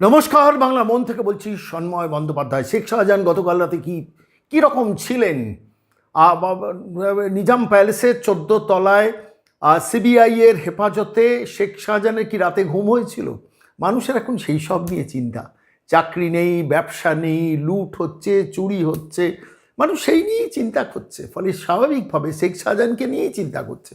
নমস্কার, বাংলা মন থেকে বলছি সন্ময় বন্দ্যোপাধ্যায়। শেখ শাহজাহান গতকাল রাতে কি কীরকম ছিলেন? নিজাম প্যালেসের চোদ্দ তলায় সিবিআইয়ের হেফাজতে শেখ শাহজাহানের কি রাতে ঘুম হয়েছিল? মানুষের এখন সেই সব নিয়ে চিন্তা। চাকরি নেই, ব্যবসা নেই, লুট হচ্ছে, চুরি হচ্ছে। মানুষ সেই নিয়েই চিন্তা করছে। ফলে স্বাভাবিকভাবে শেখ শাহজাহানকে নিয়েই চিন্তা করছে।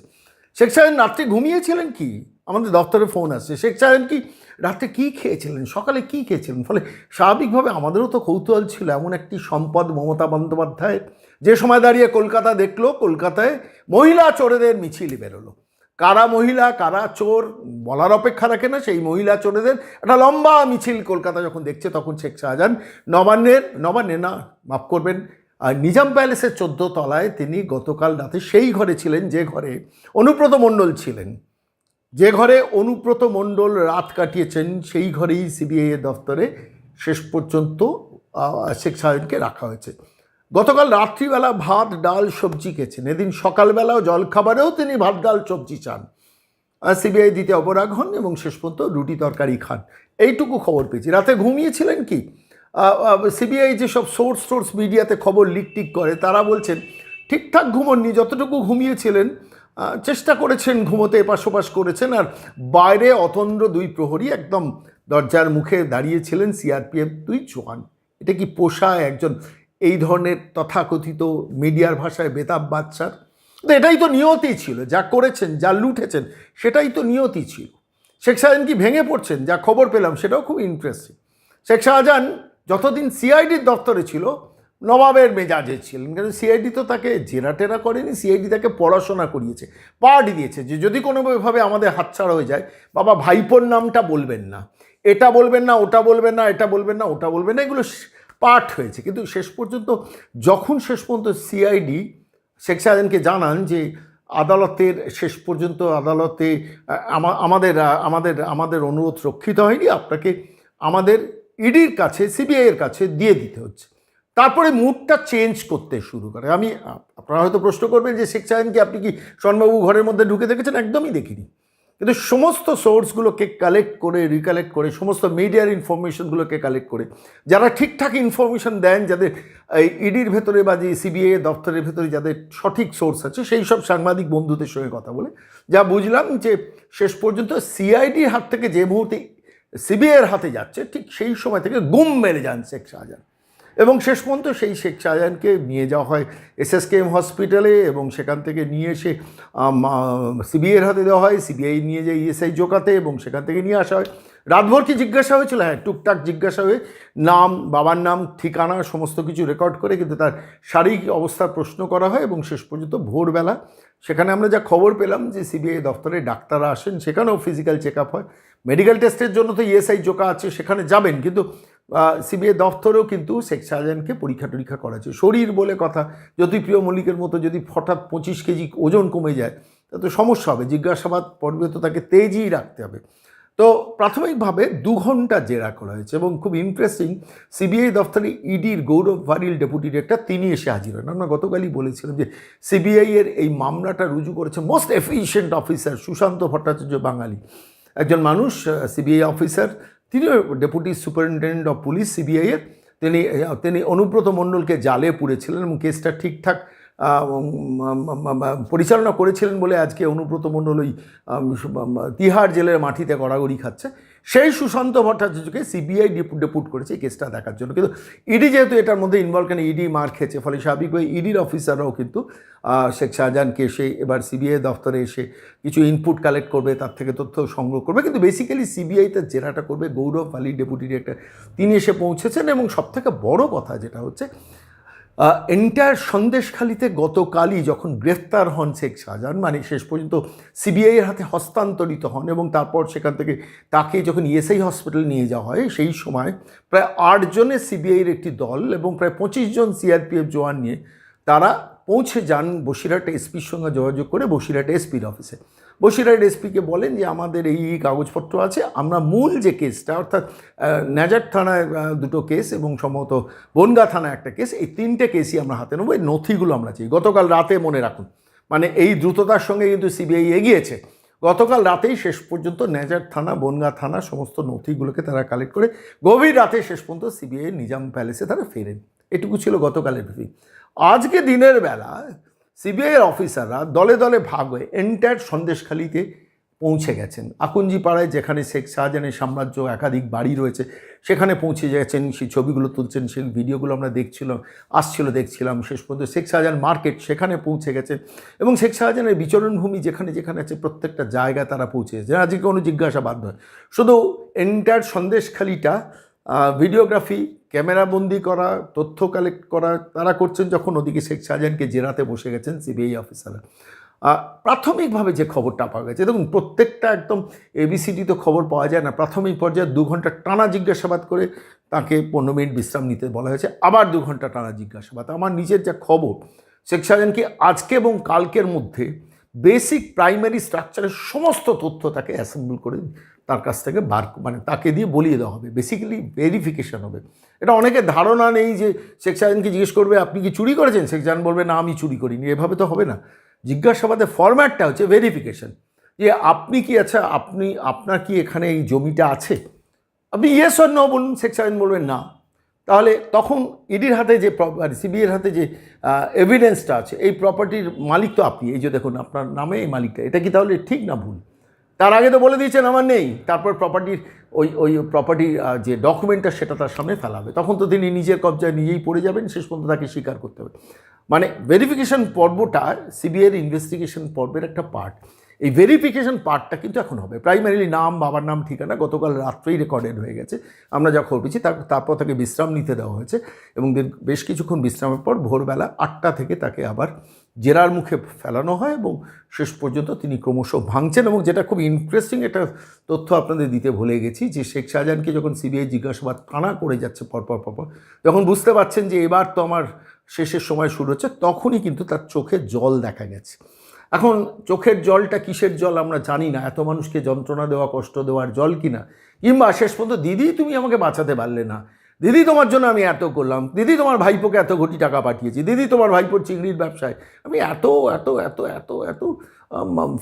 শেখ শাহজাহান রাত্রে ঘুমিয়েছিলেন কি? আমাদের দপ্তরে ফোন আসছে। শেখ শাহজাহান কি রাত্রে কী খেয়েছিলেন? সকালে কী খেয়েছিলেন? ফলে স্বাভাবিকভাবে আমাদেরও তো কৌতূহল ছিল এমন একটি সম্পদ মমতা বন্দ্যোপাধ্যায়। যে সময় দাঁড়িয়ে কলকাতা দেখল, কলকাতায় মহিলা চোরেদের মিছিল বেরোলো। কারা মহিলা, কারা চোর বলার অপেক্ষা রাখে না, সেই মহিলা চোরেদের একটা লম্বা মিছিল কলকাতা যখন দেখছে, তখন শেখ শাহজাহান নবান্নের নবান্নে না, মাফ করবেন, আর নিজাম প্যালেসের চোদ্দ তলায় তিনি গতকাল রাতে সেই ঘরে ছিলেন, যে ঘরে অনুব্রত মণ্ডল ছিলেন। যে ঘরে অনুব্রত মণ্ডল রাত কাটিয়েছেন, সেই ঘরেই সিবিআই দফতরে শেষ পর্যন্ত শেখ সাহেবকে রাখা হয়েছে। গতকাল রাত্রিবেলা ভাত, ডাল, সবজি খেয়েছেন এদিন সকালবেলাও জলখাবারেও তিনি ভাত, ডাল, সবজি চান। সিবিআই দিতে অপরাগ হন এবং শেষ পর্যন্ত রুটি, তরকারি খান। এইটুকু খবর পেয়েছি। রাতে ঘুমিয়েছিলেন কি? সিবিআই যেসব সোর্স সোর্স মিডিয়াতে খবর লিক টিক করে, তারা বলছেন, ঠিকঠাক ঘুমননি, যতটুকু ঘুমিয়েছিলেন চেষ্টা করেছেন ঘুমোতে এপাশ ওপাশ করেছেন, আর বাইরে অতন্দ্র দুই প্রহরী একদম দরজার মুখে দাঁড়িয়েছিলেন, সিআরপিএফ দুই জোয়ান এটা কি পোষায় একজন এই ধরনের তথাকথিত মিডিয়ার ভাষায় বেতাব বাচ্চার তো এটাই তো নিয়তি ছিল, যা করেছেন, যা লুটেছেন, সেটাই তো নিয়তি ছিল। শেখ শাহজাহান কি ভেঙে পড়ছেন? যা খবর পেলাম, সেটাও খুব ইন্টারেস্টিং শেখ শাহজাহান যতদিন সিআইডির দপ্তরে ছিল নবাবের মেজাজে ছিলেন। কিন্তু সিআইডি তো তাকে জেরা টেরা করেনি সিআইডি তাকে পড়াশোনা করিয়েছে পার্ট দিয়েছে যে যদি কোনোভাবে আমাদের হাতছাড়া হয়ে যায়, বাবা ভাইপোর নামটা বলবেন না। এটা বলবেন না, ওটা বলবেন না, এটা বলবেন না, ওটা বলবেন না, এগুলো পাঠ হয়েছে। কিন্তু শেষ পর্যন্ত, যখন শেষ পর্যন্ত সিআইডি শেখ শাহজাহানকে জানান যে আদালতের শেষ পর্যন্ত আদালতে আমাদের আমাদের আমাদের অনুরোধ রক্ষিত হয়নি, আপনাকে আমাদের ইডির কাছে সিবিআইয়ের কাছে দিয়ে দিতে হচ্ছে। তারপরে মুডটা চেঞ্জ করতে শুরু করে। আমি, আপনারা হয়তো প্রশ্ন করবেন যে, শেখ শাহজাহানকে আপনি কি শর্মাবু ঘরের মধ্যে ঢুকে দেখেছেন? একদমই দেখিনি। কিন্তু সমস্ত সোর্সগুলোকে কালেক্ট করে রিকালেক্ট করে, সমস্ত মিডিয়ার ইনফরমেশনগুলোকে কালেক্ট করে, যারা ঠিকঠাক ইনফরমেশন দেন, যাদের ইডির ভেতরে বা যে সিবিআই দপ্তরের ভেতরে যাদের সঠিক সোর্স আছে, সেই সব সাংবাদিক বন্ধুদের সঙ্গে কথা বলে, যা বুঝলাম যে, শেষ পর্যন্ত সিআইডির হাত থেকে যে মুহূর্তে সিবিআইয়ের হাতে যাচ্ছে, ঠিক সেই সময় থেকে গুম মেরে যান শেখ শাহজাহান। এবং শেষ পর্যন্ত সেই শেখ শাহজাহানকে নিয়ে যাওয়া হয় এসএসকেএম হসপিটালে এবং সেখান থেকে নিয়ে এসে সিবিআইয়ের হাতে দেওয়া হয়। সিবিআই নিয়ে যায় ইএসআই জোকাতে এবং সেখান থেকে নিয়ে আসা হয়। রাতভর কি জিজ্ঞাসা হয়েছিল? হ্যাঁ টুকটাক জিজ্ঞাসা হয়ে নাম, বাবার নাম, ঠিকানা, সমস্ত কিছু রেকর্ড করে কিন্তু তার শারীরিক অবস্থার প্রশ্ন করা হয় এবং শেষ পর্যন্ত ভোরবেলা সেখানে আমরা যা খবর পেলাম যে সিবিআই দফতরে ডাক্তাররা আসেন, সেখানেও ফিজিক্যাল চেক আপ হয় মেডিকেল টেস্টের জন্য তো ইএসআই জোকা আছে, সেখানে যাবেন। কিন্তু সিবিআই দফতরেও কিন্তু শেখ শাহজাহানকে পরীক্ষা টরীক্ষা করা শরীর বলে কথা। জ্যোতিপ্রিয় মল্লিকের মতো যদি হঠাৎ পঁচিশ কেজি ওজন কমে যায়, তা তো সমস্যা হবে। জিজ্ঞাসাবাদ পর্বে তো তাকে তেজই রাখতে হবে। তো প্রাথমিকভাবে দু ঘণ্টা জেরা করা হয়েছে এবং খুব ইন্টারেস্টিং সিবিআই দফতরে ইডির গৌরব ভারিল ডেপুটি ডিরেক্টর তিনি এসে হাজির হন। আমরা গতকালই বলেছিলাম যে সিবিআই এর এই মামলাটা রুজু করেছে most efficient officer Sushanta Bhattacharya বাঙালি। একজন মানুষ সিবিআই অফিসার তিনি ডেপুটি সুপারিনটেন্ডেন্ট অফ পুলিশ সিবিআইয়ের তিনি তিনি অনুব্রত মণ্ডলকে জালে পুড়েছিলেন এবং কেসটা ঠিকঠাক পরিচালনা করেছিলেন বলে আজকে অনুব্রত মণ্ডল ওই তিহার জেলের মাটিতে গড়াগড়ি খাচ্ছে। সেই সুশান্ত ভট্টাচার্যকে সিবিআই ডেপুট করেছে এই কেসটা দেখার জন্য। কিন্তু ইডি যেহেতু এটার মধ্যে ইনভলভ কেন, ইডি মার খেয়েছে, ফলে স্বাভাবিকভাবে ইডির অফিসাররাও কিন্তু শেখ শাহজাহানকে এসে এবার সিবিআই দফতরে এসে কিছু ইনপুট কালেক্ট করবে, তার থেকে তথ্য সংগ্রহ করবে। কিন্তু বেসিক্যালি সিবিআইতে জেরাটা করবে গৌরব আলী ডেপুটি ডিরেক্টর তিনি এসে পৌঁছেছেন এবং সবথেকে বড় কথা যেটা হচ্ছে এন্টায়ার সন্দেশখালিতে গতকালই যখন গ্রেফতার হন শেখ শাহজাহান মানে শেষ পর্যন্ত সিবিআইয়ের হাতে হস্তান্তরিত হন এবং তারপর সেখান থেকে তাকে যখন ইএসআই হসপিটাল নিয়ে যাওয়া হয়, সেই সময় প্রায় আটজনের সিবিআইয়ের একটি দল এবং প্রায় পঁচিশ জন সিআরপিএফ জওয়ান নিয়ে তারা পৌঁছে যান বসিরহাট এসপির সঙ্গে যোগাযোগ করে বসিরহাট এসপির অফিসে বসিরহাট এসপিকে বলেন যে আমাদের এই এই কাগজপত্র আছে, আমরা মূল যে কেসটা, অর্থাৎ নাজার থানায় দুটো কেস এবং সম্ভবত বনগা থানায় একটা কেস, এই তিনটে কেসই আমরা হাতে নেব, এই নথিগুলো আমরা চাই। গতকাল রাতে মনে রাখুন মানে এই দ্রুততার সঙ্গে কিন্তু সিবিআই এগিয়েছে, গতকাল রাতেই শেষ পর্যন্ত নেজার থানা, বনগা থানা সমস্ত নথিগুলোকে তারা কালেক্ট করে গভীর রাতে শেষ পর্যন্ত সিবিআই নিজাম প্যালেসে তারা ফেরেন। এটুকু ছিল গতকালের ব্রিফিং আজকে দিনের বেলা সিবিআইয়ের অফিসাররা দলে দলে ভাগ হয়ে এন্টায়ার সন্দেশখালিতে পৌঁছে গেছেন। আকুঞ্জি পাড়ায় যেখানে শেখ শাহজাহানের সাম্রাজ্য একাধিক বাড়ি রয়েছে, সেখানে পৌঁছে গেছেন, সেই ছবিগুলো তুলছেন, সেই ভিডিওগুলো আমরা দেখছিলাম, আসছিল, দেখছিলাম। শেষ পর্যন্ত শেখ শাহজাহান মার্কেট সেখানে পৌঁছে গেছেন এবং শেখ শাহজাহানের বিচরণভূমি যেখানে যেখানে আছে, প্রত্যেকটা জায়গায় তারা পৌঁছে গেছে আজকে কোনো জিজ্ঞাসাবাদ নয়। শুধু এন্টায়ার সন্দেশখালিটা ভিডিওগ্রাফি, ক্যামেরাবন্দি করা, তথ্য কালেক্ট করা, তারা করছেন যখন ওদিকে শেখ শাহজাহানকে জেরাতে বসে গেছেন সিবিআই অফিসাররা প্রাথমিকভাবে যে খবরটা পাওয়া গেছে, দেখুন প্রত্যেকটা একদম এবিসিডি তো খবর পাওয়া যায় না, প্রাথমিক পর্যায়ে দু ঘণ্টা টানা জিজ্ঞাসাবাদ করে তাকে পনেরো মিনিট বিশ্রাম নিতে বলা হয়েছে, আবার দু ঘণ্টা টানা জিজ্ঞাসাবাদ। আমার নিজের যা খবর, শেখ শাহজাহানকে আজকে এবং কালকের মধ্যে বেসিক প্রাইমারি স্ট্রাকচারের সমস্ত তথ্য তাকে অ্যাসেম্বল করে তার কাছ থেকে বার মানে তাকে দিয়ে বলিয়ে দেওয়া হবে বেসিক্যালি ভেরিফিকেশান হবে। এটা অনেকের ধারণা নেই যে শেখ শাহজাহানকে জিজ্ঞেস করবে, আপনি কি চুরি করেছেন? শেখ জাহান বলবে, না, আমি চুরি করিনি। এভাবে তো হবে না। জিজ্ঞাসাবাদের ফরম্যাটটা হচ্ছে ভেরিফিকেশান যে আপনি কি আচ্ছা আপনি, আপনার কি এখানে এই জমিটা আছে? আপনি ইয়েস নো বলুন, শেখ শাহজাহান বলবেন না। তাহলে তখন ইডির হাতে যে সিবিআইয়ের হাতে যে এভিডেন্সটা আছে, এই প্রপার্টির মালিক তো আপনি। এই যে দেখুন, আপনার নামে এই মালিকটা। এটা কি তাহলে ঠিক না ভুল? তার আগে তো বলে দিয়েছেন আমার নেই। তারপর প্রপার্টির ওই ওই প্রপার্টির যে ডকুমেন্টটা সেটা তার সামনে ফেলা হবে। তখন তো তিনি নিজের কবজায় নিজেই পড়ে যাবেন, শেষ পর্যন্ত তাকে স্বীকার করতে হবে। মানে ভেরিফিকেশন পর্বটা সিবিআইয়ের ইনভেস্টিগেশন পর্বের একটা পার্ট এই ভেরিফিকেশন পার্টটা কিন্তু এখন হবে। প্রাইমারিলি নাম, বাবার নাম, ঠিকানা গতকাল রাত্রেই রেকর্ডেড হয়ে গেছে। আমরা যা খবর তার, তারপর তাকে বিশ্রাম নিতে দেওয়া হয়েছে এবং বেশ কিছুক্ষণ বিশ্রামের পর ভোরবেলা আটটা থেকে তাকে আবার জেরার মুখে ফেলানো হয় এবং শেষ পর্যন্ত তিনি ক্রমশ ভাঙছেন এবং যেটা খুব ইন্টারেস্টিং একটা তথ্য আপনাদের দিতে ভুলে গেছি যে শেখ শাহজাহানকে যখন সিবিআই জিজ্ঞাসাবাদ টানা করে যাচ্ছে পরপর পরপর, যখন বুঝতে পারছেন যে এবার তো আমার শেষের সময় শুরু হচ্ছে, তখনই কিন্তু তার চোখে জল দেখা গেছে। এখন চোখের জলটা কিসের জল আমরা জানি না, এত মানুষকে যন্ত্রণা দেওয়া, কষ্ট দেওয়ার জল কিনা? কিংবা শেষ পর্যন্ত, দিদি, তুমি আমাকে বাঁচাতে পারলে না। দিদি, তোমার জন্য আমি এত করলাম। দিদি, তোমার ভাইপোকে এত কোটি টাকা পাঠিয়েছি। দিদি, তোমার ভাইপোর চিংড়ির ব্যবসায় আমি এত এত এত এত এত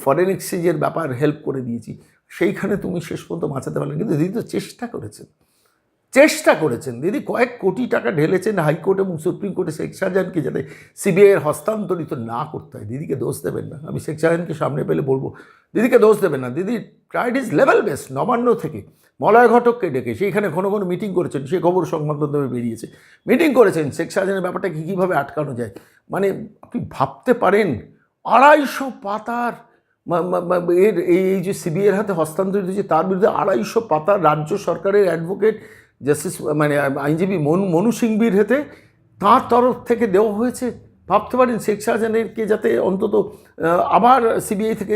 ফরেন এক্সচেঞ্জের ব্যাপার হেল্প করে দিয়েছি। সেইখানে তুমি শেষ পর্যন্ত বাঁচাতে পারলে। কিন্তু দিদি তো চেষ্টা করেছেন চেষ্টা করেছেন। দিদি, কয়েক কোটি টাকা ঢেলেছেন হাইকোর্ট এবং সুপ্রিম কোর্টে শেখ শাহজাহানকে যাতে সিবিআইয়ের হস্তান্তরিত না করতে হয়। দিদিকে দোষ দেবেন না। আমি শেখ শাহজাহানকে সামনে পেলে বলব, দিদিকে দোষ দেবেন না। Didi tried his level best Nabanna থেকে। মলয় ঘটককে ডেকে সেইখানে কোনো কোনো মিটিং করেছেন, সে খবর সংবাদ মাধ্যমে বেরিয়েছে। মিটিং করেছেন, শেখ শাহজাহানের ব্যাপারটা কী কীভাবে আটকানো যায়? মানে আপনি ভাবতে পারেন, আড়াইশো পাতার এর এই যে সিবিআইয়ের হাতে হস্তান্তরিত হয়েছে, তার বিরুদ্ধে আড়াইশো পাতার রাজ্য সরকারের অ্যাডভোকেট জাস্টিস মানে আইনজীবী মনু মনু সিংবির হাতে তাঁর তরফ থেকে দেওয়া হয়েছে। ভাবতে পারেন শেখ শাহজাহানেরকে যাতে অন্তত আবার সিবিআই থেকে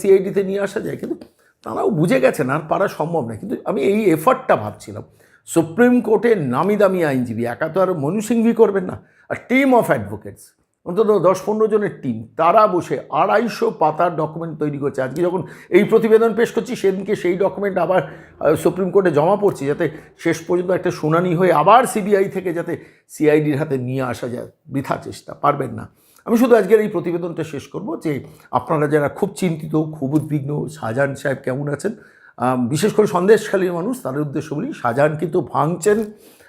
সিআইডিতে নিয়ে আসা যায়। কিন্তু তারাও বুঝে গেছেন, আর পারা সম্ভব না। কিন্তু আমি এই এফার্টটা ভাবছিলাম। সুপ্রিম কোর্টের নামি দামি আইনজীবী, একা তো আর মনু সিংভি করবেন না। আর টিম অফ অ্যাডভোকেটস। অন্তত দশ পনেরো জনের টিম তারা বসে আড়াইশো পাতার ডকুমেন্ট তৈরি করছে। আজকে যখন এই প্রতিবেদন পেশ করছি, সেদিনকে সেই ডকুমেন্ট আবার সুপ্রিম কোর্টে জমা পড়ছে, যাতে শেষ পর্যন্ত একটা শুনানি হয়ে আবার সিবিআই থেকে যাতে সিআইডির হাতে নিয়ে আসা যায়, বৃথা চেষ্টা, পারবেন না। আমি শুধু আজকের এই প্রতিবেদনটা শেষ করব যে, আপনারা যারা খুব চিন্তিত, খুব উদ্বিগ্ন, শাহজাহান সাহেব কেমন আছেন? বিশেষ করে সন্দেশখালীর মানুষ, তাদের উদ্দেশ্য বলি, শাহজাহান কিন্তু ভাঙছেন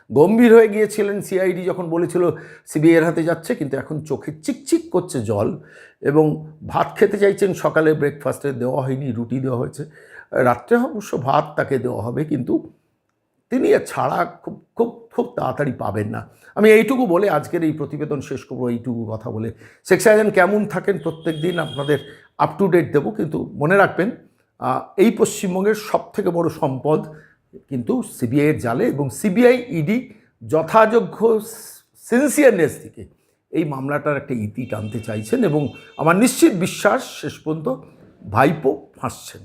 গম্ভীর হয়ে গিয়েছিলেন সিআইডি যখন বলেছিল সিবিআইয়ের হাতে যাচ্ছে। কিন্তু এখন চোখে চিকচিক করছে জল এবং ভাত খেতে চাইছেন সকালে ব্রেকফাস্টে দেওয়া হয়নি, রুটি দেওয়া হয়েছে। রাত্রে অবশ্য ভাত তাকে দেওয়া হবে, কিন্তু তিনি ছাড়া খুব খুব খুব তাড়াতাড়ি পাবেন না। আমি এইটুকু বলে আজকের এই প্রতিবেদন শেষ করব, এইটুকু কথা বলে। শেখ শাহজাহান কেমন থাকেন প্রত্যেক দিন আপনাদের আপ টু ডেট দেবো, কিন্তু মনে রাখবেন এই পশ্চিমবঙ্গের সবথেকে বড় সম্পদ কিন্তু সিবিআইয়ের জালে এবং সিবিআই ইডি যথাযোগ্য সিনসিয়ারনেস থেকে এই মামলাটার একটা ইতি টানতে চাইছেন এবং আমার নিশ্চিত বিশ্বাস শেষ পর্যন্ত ভাইপো ফাঁসছেন।